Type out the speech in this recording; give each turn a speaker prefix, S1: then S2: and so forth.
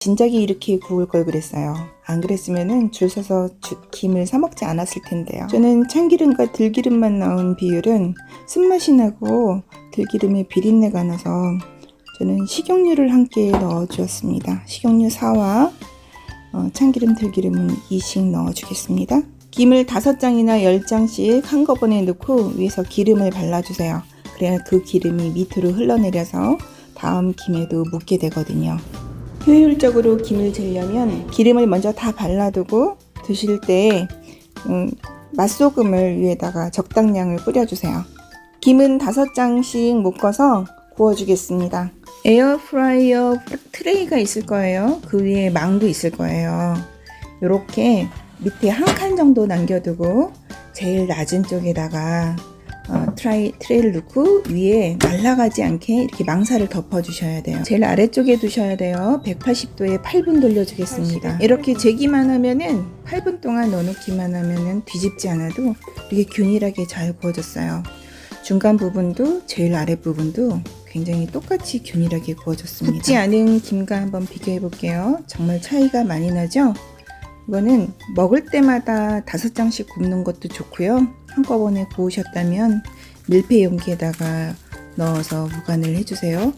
S1: 진작에 이렇게 구울 걸 그랬어요. 안 그랬으면은 줄 서서 주- 김을 사 먹지 않았을 텐데요. 저는 참기름과 들기름만 넣은 비율은 쓴맛이 나고 들기름의 비린내가 나서 저는 식용유를 함께 넣어 주었습니다. 식용유 4와 어, 참기름 들기름은 2씩 넣어 주겠습니다. 김을 5장이나 10장씩 한꺼번에 넣고 위에서 기름을 발라주세요. 그래야 그 기름이 밑으로 흘러내려서 다음 김에도 묻게 되거든요. 효율적으로 김을 재려면 기름을 먼저 다 발라두고 드실 때 음, 맛소금을 위에다가 적당량을 뿌려주세요. 김은 다섯 장씩 묶어서 구워주겠습니다. 에어프라이어 트레이가 있을 거예요. 그 위에 망도 있을 거예요. 이렇게 밑에 한 칸 정도 남겨두고 제일 낮은 쪽에다가 어, 트라이, 트레이를 넣고 위에 날아가지 않게 이렇게 망사를 덮어주셔야 돼요. 제일 아래쪽에 두셔야 돼요. 180도에 8분 돌려주겠습니다. 이렇게 재기만 하면은 8분 동안 넣어놓기만 하면은 뒤집지 않아도 이렇게 균일하게 잘 구워졌어요. 중간 부분도 제일 아래 부분도 굉장히 똑같이 균일하게 구워졌습니다. 굽지 않은 김과 한번 비교해 볼게요. 정말 차이가 많이 나죠? 이거는 먹을 때마다 다섯 장씩 굽는 것도 좋고요. 한꺼번에 구우셨다면 밀폐 용기에다가 넣어서 보관을 해주세요.